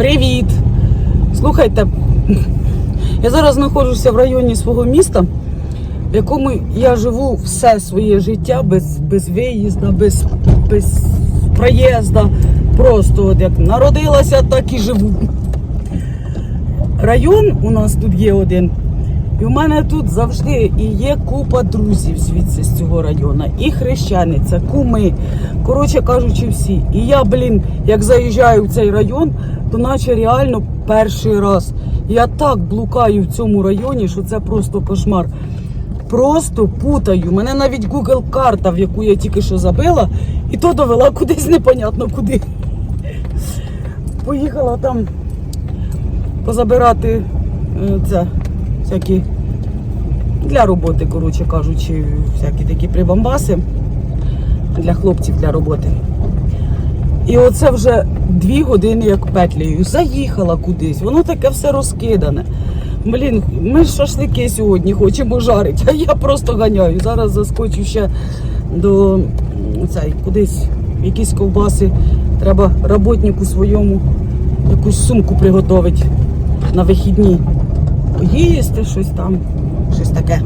Привіт! Слухайте, я зараз знаходжуся в районі свого міста, в якому я живу все своє життя без, без виїзду, без, без проїзду. Просто от як народилася, так і живу. Район у нас тут є один. І у мене тут завжди і є купа друзів звідси з цього району. І хрещениця, куми. Коротше кажучи, всі. І я, блін, як заїжджаю в цей район, то наче реально перший раз. Я так блукаю в цьому районі, що це просто кошмар. Просто путаю. Мене навіть Google карта, в яку я тільки що забила, і то довела кудись непонятно куди. Поїхала там позабирати е, це, всякі для роботи, коротше кажучи, всякі такі прибамбаси для хлопців для роботи. І оце вже дві години як петлею. Заїхала кудись, воно таке все розкидане. Блін, ми ж шашлики сьогодні хочемо жарити, а я просто ганяю. Зараз заскочу ще до цей, кудись якісь ковбаси. Треба роботнику своєму якусь сумку приготувати на вихідні. Поїсти щось там, щось таке.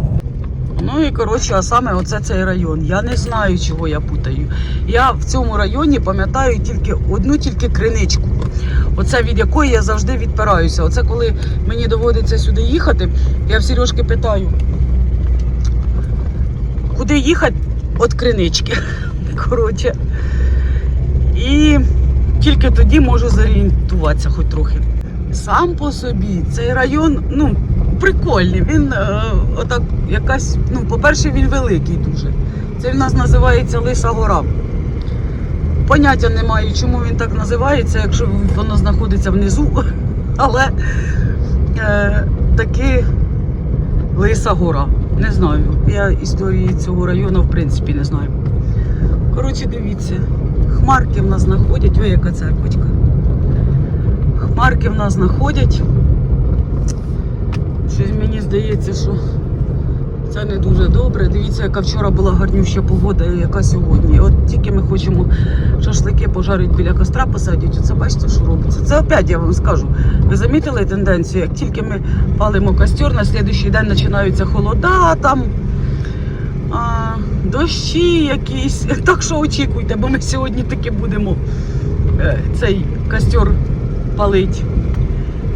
Ну і коротше, а саме оце цей район. Я не знаю, чого я путаю. Я в цьому районі пам'ятаю тільки одну тільки криничку. Оце від якої я завжди відпираюся. Оце коли мені доводиться сюди їхати, я в Сережки питаю, куди їхати від кринички. Коротше. І тільки тоді можу зорієнтуватися хоч трохи. Сам по собі цей район, ну, прикольний. Він е, отак якась, ну, по-перше, він великий дуже. Це в нас називається Лиса Гора. Поняття не маю, чому він так називається, якщо воно знаходиться внизу. Але е, таки Лиса Гора. Не знаю. Я історії цього району в принципі не знаю. Коротше, дивіться, хмарки в нас знаходять. Ой, яка церквочка. Хмарки в нас знаходять. Щось мені здається, що це не дуже добре. Дивіться, яка вчора була гарнюща погода, яка сьогодні. От тільки ми хочемо шашлики пожарити біля костра посадять. Оце бачите, що робиться. Це опять я вам скажу. Ви замітили тенденцію? Як тільки ми палимо костер, на слідуючий день починаються холода, там а, дощі якісь. Так що очікуйте, бо ми сьогодні таки будемо е, цей костер палить.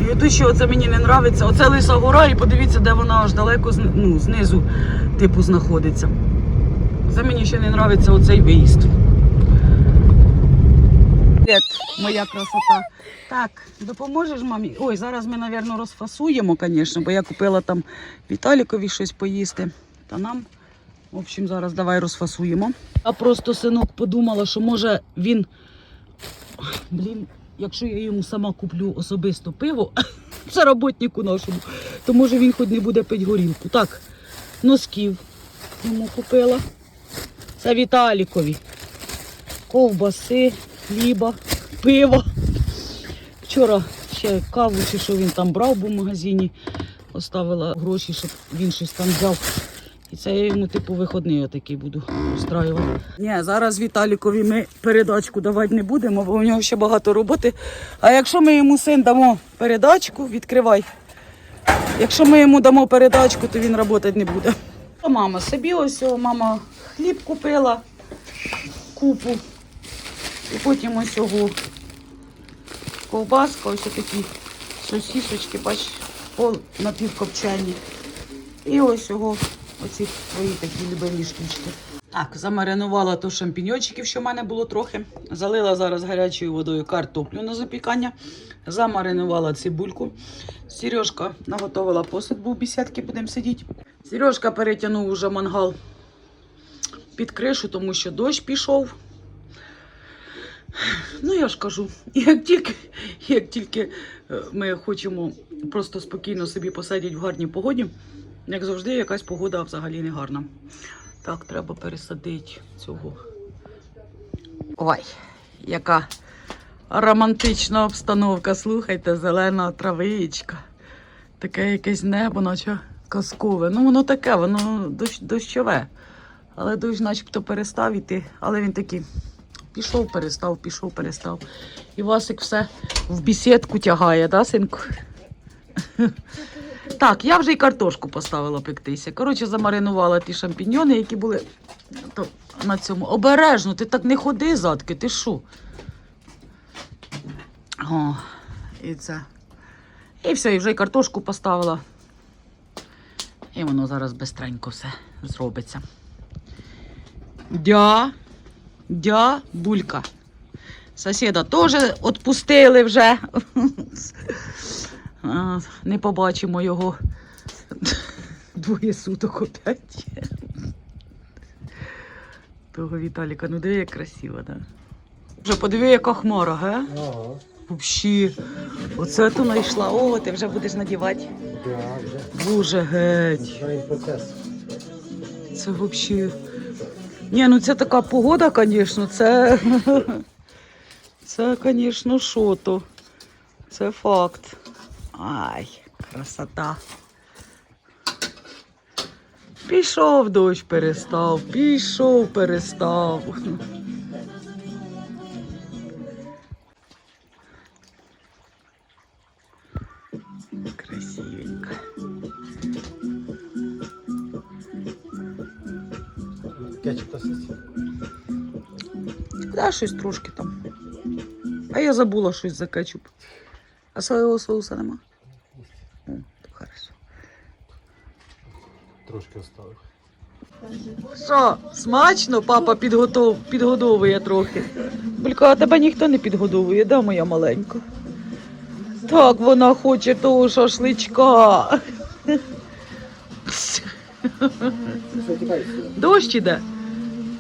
І от що це мені не подобається. Оце лиса гора, і подивіться, де вона аж далеко ну, знизу типу знаходиться. Це мені ще не подобається оцей виїзд. Моя красота. Так, допоможеш мамі? Ой, зараз ми, мабуть, розфасуємо, звісно, бо я купила там Віталікові щось поїсти. Та нам, в общем, зараз давай розфасуємо. А просто синок подумала, що може він. Блін, якщо я йому сама куплю особисто пиво, це роботнику нашому, то може він хоч не буде пити горілку. Так, носків йому купила. Це Віталікові. Ковбаси, хліба, пиво. Вчора ще каву, чи що він там брав був в магазині, оставила гроші, щоб він щось там взяв. І це я йому типу виходний отакий буду устраювати. Ні, зараз Віталікові ми передачку давати не будемо, бо у нього ще багато роботи. А якщо ми йому син дамо передачку, відкривай. Якщо ми йому дамо передачку, то він працювати не буде. А мама собі ось о, мама хліб купила купу. І потім ось його ковбаска, ось такі сосісочки, бач, пол напівкопчені. І ось його оці твої такі любимі штучки. Так, замаринувала то шампіньончиків, що в мене було трохи. Залила зараз гарячою водою картоплю на запікання. Замаринувала цибульку. Сережка наготовила посуд, був бісідки, будемо сидіти. Сережка перетягнув уже мангал під кришу, тому що дощ пішов. Ну, я ж кажу, як тільки, як тільки е, ми хочемо просто спокійно собі посидіти в гарній погоді, як завжди, якась погода взагалі не гарна. Так, треба пересадити цього. Ой, яка романтична обстановка. Слухайте, зелена травичка. Таке якесь небо, наче казкове. Ну, воно таке, воно дощ, дощове. Але дощ начебто перестав іти, але він такий Пішов, перестав, пішов, перестав. І Васик все в бісідку тягає, да, синку? Так, я вже й картошку поставила пектися. Коротше, замаринувала ті шампіньони, які були то, на цьому. Обережно, ти так не ходи задки, ти що? О, і це. І все, і вже й картошку поставила. І воно зараз бистренько все зробиться. Дя, дя, булька. Сусіда теж відпустили вже. А, Не побачимо його двоє суток опять. Того Віталіка, ну диви, як красиво, да? Вже подиви, яка хмара? Ага, Взагалі, оце то знайшла. О, ти вже будеш надівати. да, вже. Боже, геть. Знаємо процес. Це взагалі. Ні, ну це така погода, звісно, це. Це, звісно, що то. Це факт. Ай, красота. Пішов дощ, перестав, пішов, перестав. Красивенько. Кетчуп. Да, щось трошки там. А я забула щось за кетчуп. А соєвого соуса нема? О, хорошо. Трошки оставив. Що, смачно, папа підготов, підгодовує трохи. Булька, а тебе ніхто не підгодовує, да, моя маленька? Так, вона хоче того шашличка. Дощ іде.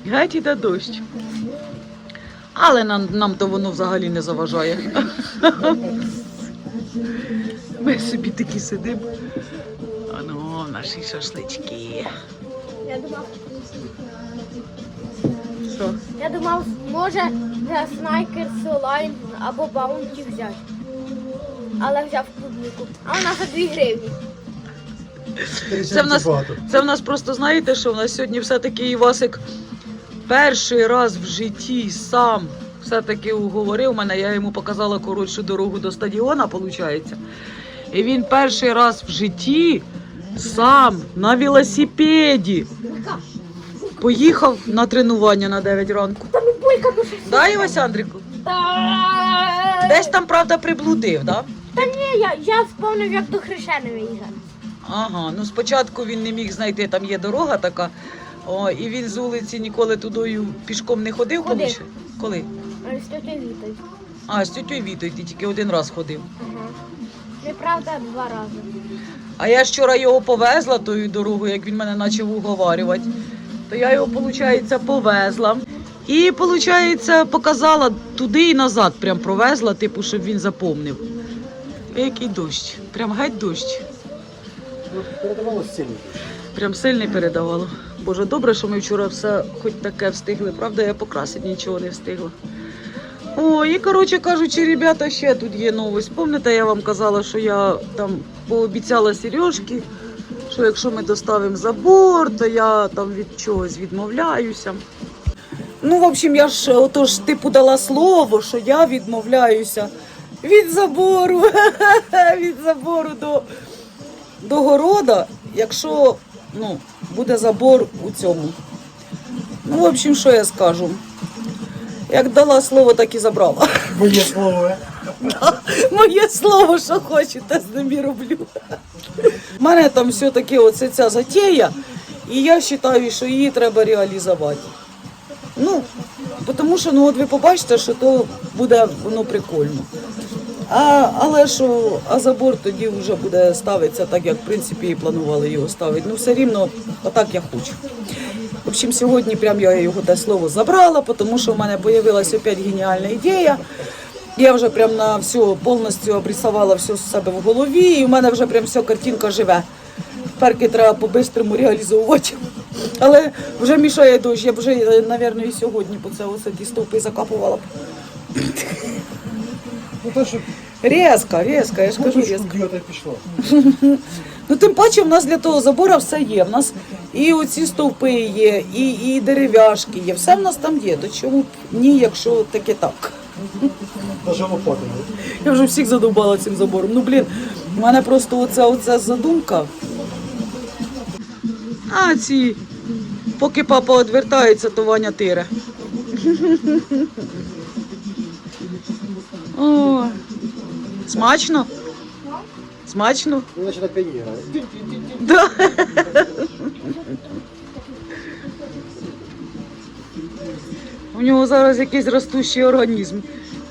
Геть іде дощ. Але нам, нам то воно взагалі не заважає. Ми собі такі сидимо. А ну, наші шашлички. Я думав, Що? я думав, може за снайкерс онлайн або баунті взяти. Але взяв клубнику. А вона за 2 гривні. Це в нас- Це в нас просто знаєте, що в нас сьогодні все-таки Івасик перший раз в житті сам все-таки уговорив мене. Я йому показала коротшу дорогу до стадіона, виходить. І він перший раз в житті сам на велосипеді поїхав на тренування на 9 ранку. Ну що? Да, Івась Андріку? Десь там, правда, приблудив, да? Та ні, я, я сповнив, як до Хрещени виїжджати. Ага, ну спочатку він не міг знайти, там є дорога така. О, і він з вулиці ніколи тудою пішком не ходив, Ходив. коли ще? Коли? Е, З тетєю Вітою. А, з тітю Вітою ти тільки один раз ходив. Ага. Неправда, два рази. А я ж вчора його повезла тою дорогою, як він мене почав уговарювати. То я його, виходить, повезла. І, виходить, показала туди і назад, прям провезла, типу, щоб він запомнив. Який дощ. Прям геть дощ. Передавалося сильно. Прям сильний передавало. Боже, добре, що ми вчора все хоч таке встигли. Правда, я покрасити нічого не встигла. О, і коротше кажучи, ребята, ще тут є новость. Пам'ятаєте, я вам казала, що я там пообіцяла Сережки, що якщо ми доставимо забор, то я там від чогось відмовляюся. Ну, в общем, я ж отож типу дала слово, що я відмовляюся від забору, від забору до до города, якщо ну, буде забор у цьому. Ну, в общем, що я скажу? Як дала слово, так і забрала. Моє слово. е. Моє слово, що хочу, те з ним і роблю. У мене там все-таки оце ця затея, і я вважаю, що її треба реалізувати. Ну, тому що ну, от ви побачите, що то буде воно прикольно. А, але що, а забор тоді вже буде ставитися так, як в принципі і планували його ставити. Ну, все рівно, отак я хочу. В общем, сьогодні прям я його те слово забрала, тому що в мене з'явилася опять геніальна ідея. Я вже прям на все повністю обрисувала все з себе в голові, і в мене вже прям вся картинка живе. Перки треба по-бистрому реалізовувати. Але вже мішає дощ, я б вже, мабуть, і сьогодні по це ось ті стовпи закапувала б. Ну то, що Різко, різко, я ж кажу пішло. Ну, тим паче, в нас для того забору все є. В нас І оці стовпи є, і, і дерев'яшки є. Все в нас там є. До чому б ні, якщо таке так. Я вже всіх задовбала цим забором. Ну, блін, у мене просто оця, оця задумка. А ці, поки папа відвертається, то Ваня тире. О, смачно? Смачно? Значить, на піані грає. Да. Нього зараз якийсь ростущий організм.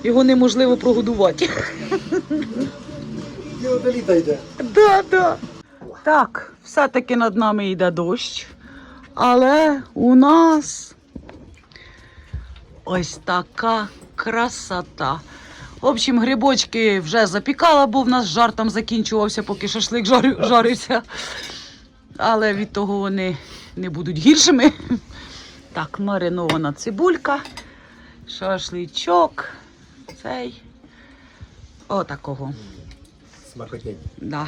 Його неможливо прогодувати. Йде. Да, да. Так, все-таки над нами йде дощ. Але у нас ось така красота. В общем, грибочки вже запікала, бо в нас жар там закінчувався, поки шашлик жарив- жарився. Але від того вони не будуть гіршими. Так, маринована цибулька, шашличок. Цей. Отакого. Смакотень. Да.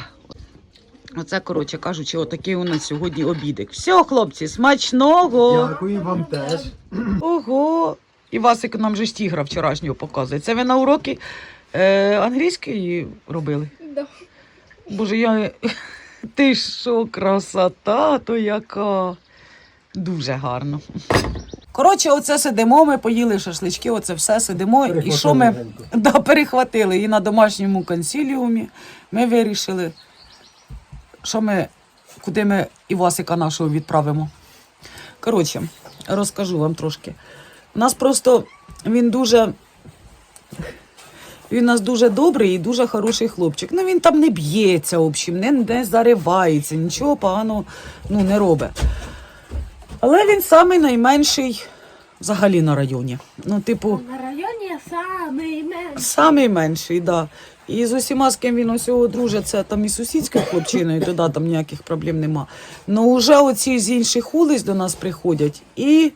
Оце, коротше кажучи, отакий у нас сьогодні обідик. Все, хлопці, смачного! Дякую вам теж. Ого! І Васик нам же ж тігра вчорашнього показує. Це ви на уроки е, англійської робили? Да. Боже, я. Ти що, красота, то яка. Дуже гарно. Коротше, оце сидимо, ми поїли шашлички, оце все сидимо. І що ми да, перехватили? І на домашньому консиліумі ми вирішили, що ми, куди ми Івасика нашого відправимо. Коротше, розкажу вам трошки. У нас просто він дуже. Він у нас дуже добрий і дуже хороший хлопчик. Ну він там не б'ється, в общем, не, не заривається, нічого поганого ну, не робить. Але він самий найменший взагалі на районі. Ну, типу, На районі самий менший. самий менший, да. І з усіма, з ким він усього дружиться, там і сусідською хлопчиною, то да, там ніяких проблем нема. Ну вже оці з інших вулиць до нас приходять і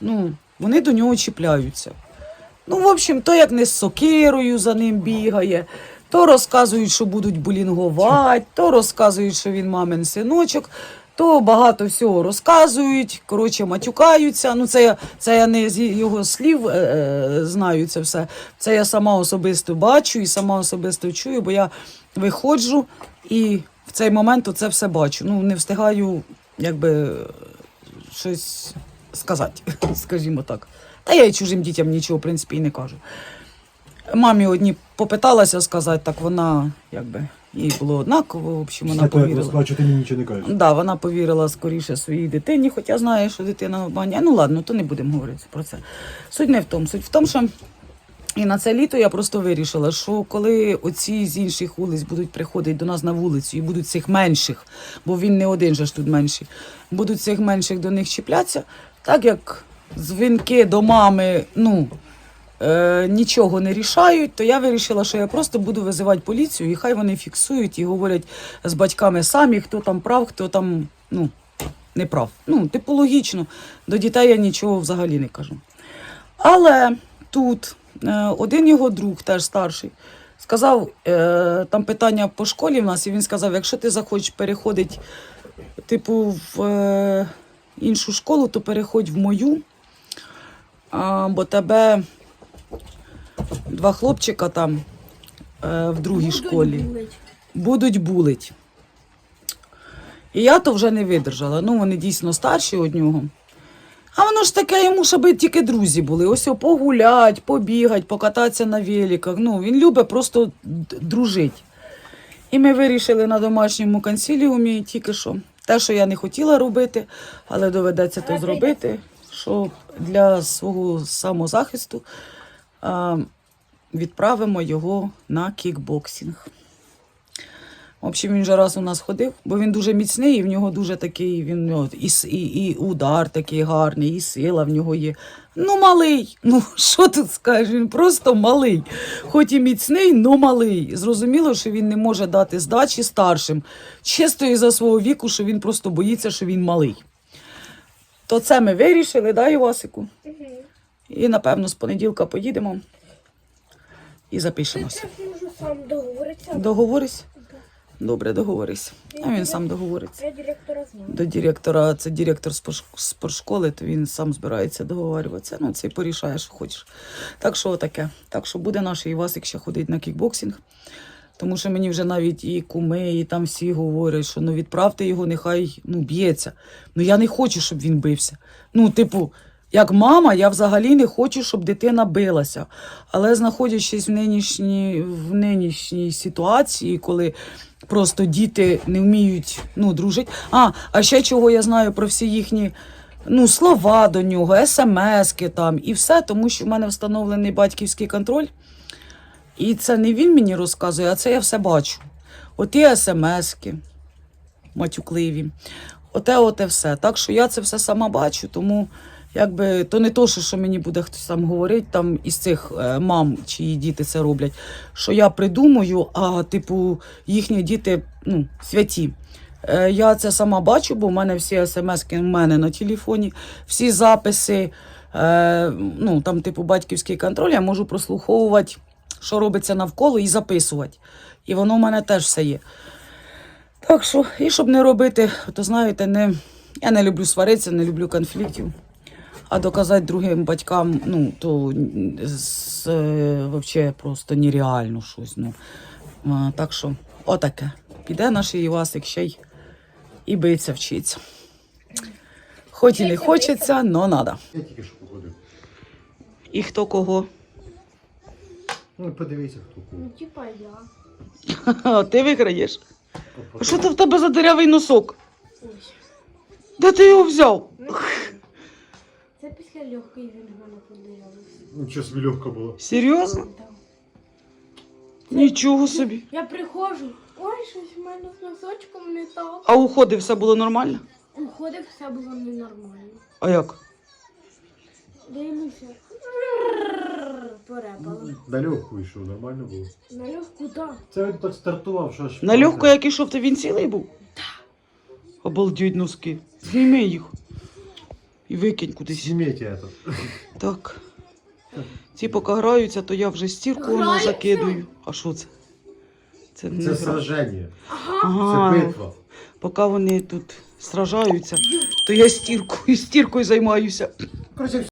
ну, вони до нього чіпляються. Ну, в общем, то як не з сокирою за ним бігає, то розказують, що будуть булінгувати, то розказують, що він мамин синочок, то багато всього розказують, коротше, матюкаються. Ну, це я, це я не з його слів е, е, знаю це все. Це я сама особисто бачу і сама особисто чую, бо я виходжу і в цей момент це все бачу. Ну, не встигаю, якби щось сказати, скажімо так. Та я і чужим дітям нічого, в принципі, і не кажу. Мамі одні попиталася сказати, так вона якби їй було однаково, в общем, вона повірила. розплачу, ти мені нічого не кажеш. Да, вона повірила скоріше своїй дитині, хоча знає, що дитина в бані. Ну ладно, то не будемо говорити про це. Суть не в тому. Суть в тому, що і на це літо я просто вирішила, що коли оці з інших вулиць будуть приходити до нас на вулицю і будуть цих менших, бо він не один же ж тут менший, будуть цих менших до них чіплятися, так як дзвінки до мами, ну. Е, нічого не рішають, то я вирішила, що я просто буду визивати поліцію, і хай вони фіксують і говорять з батьками самі, хто там прав, хто там ну, не прав. Ну, типу логічно, до дітей я нічого взагалі не кажу. Але тут е, один його друг, теж старший, сказав, е, там питання по школі в нас, і він сказав, якщо ти захочеш переходити, типу, в е, іншу школу, то переходь в мою, бо тебе два хлопчика там е, в другій школі будуть булить. І я то вже не видержала. Ну, вони дійсно старші од нього. А воно ж таке йому, щоб тільки друзі були. Ось погулять, побігать, покататися на великах. Ну, він любить просто д- дружить. І ми вирішили на домашньому консиліумі тільки що. Те, що я не хотіла робити, але доведеться то зробити, що для свого самозахисту а, відправимо його на кікбоксинг. В общем, він же раз у нас ходив, бо він дуже міцний, і в нього дуже такий, він і, і, і удар такий гарний, і сила в нього є. Ну, малий. Ну, що тут скажеш? Він просто малий. Хоч і міцний, но малий. Зрозуміло, що він не може дати здачі старшим. Чисто із-за свого віку, що він просто боїться, що він малий. То це ми вирішили, да, Івасику? І, напевно, з понеділка поїдемо і запишемося. можу сам договоритися. Договорись? Добре, договорись. А він сам договориться. Я директора знаю. До директора, це директор спортшколи, то він сам збирається договорюватися. Ну, це порішає, що хочеш. Так що таке. Так що буде наш Івасик ще ходити на кікбоксинг. Тому що мені вже навіть і куми, і там всі говорять, що ну відправте його, нехай ну, б'ється. Ну я не хочу, щоб він бився. Ну, типу, як мама, я взагалі не хочу, щоб дитина билася. Але знаходячись в нинішній, в нинішній ситуації, коли просто діти не вміють ну, дружити. А, а ще чого я знаю про всі їхні ну, слова до нього, смски там і все, тому що в мене встановлений батьківський контроль. І це не він мені розказує, а це я все бачу. Оті смски матюкливі. Оте, оте все. Так що я це все сама бачу, тому якби то не то, що, мені буде хтось там говорити там із цих е, мам, чиї діти це роблять, що я придумую, а типу їхні діти ну, святі. Е, Я це сама бачу, бо в мене всі смски в мене на телефоні, всі записи, е, ну там, типу, батьківський контроль, я можу прослуховувати, що робиться навколо, і записувати. І воно в мене теж все є. Так що, і щоб не робити, то знаєте, не, я не люблю сваритися, не люблю конфліктів. А доказати другим батькам, ну, то з, е, вообще просто нереально щось. Ну. А, так що, отаке. Піде наш Івасик ще й і биться вчиться. Хоч і не хочеться, але треба. Я тільки що походив. І хто кого? Ну, подивіться, хто кого. Ну, типа я. Ха, Ти виграєш. Що це в тебе за дирявий носок? Ось. Де ти його взяв? Це після легкої він в мене подивився. Нічого собі легко було. Серйозно? Нічого собі. Я приходжу. Ой, щось в мене з носочком не так. А у ходи все було нормально? Уходив, все було ненормально. А як? Дивлюся. Порепало. На легку йшов, нормально було. На легку, так. Це він так стартував, що аж. На легко, як ішов, то він цілий був? Обалдіть носки. Зніми їх. І викинь кудись. Зніміть тут. Так. Ці поки граються, то я вже стірку воно Граються? закидую. А що це? Це не Це гра. сраження. Ага. Це битва. Поки вони тут сражаються, то я стіркою, стіркою займаюся. Короче,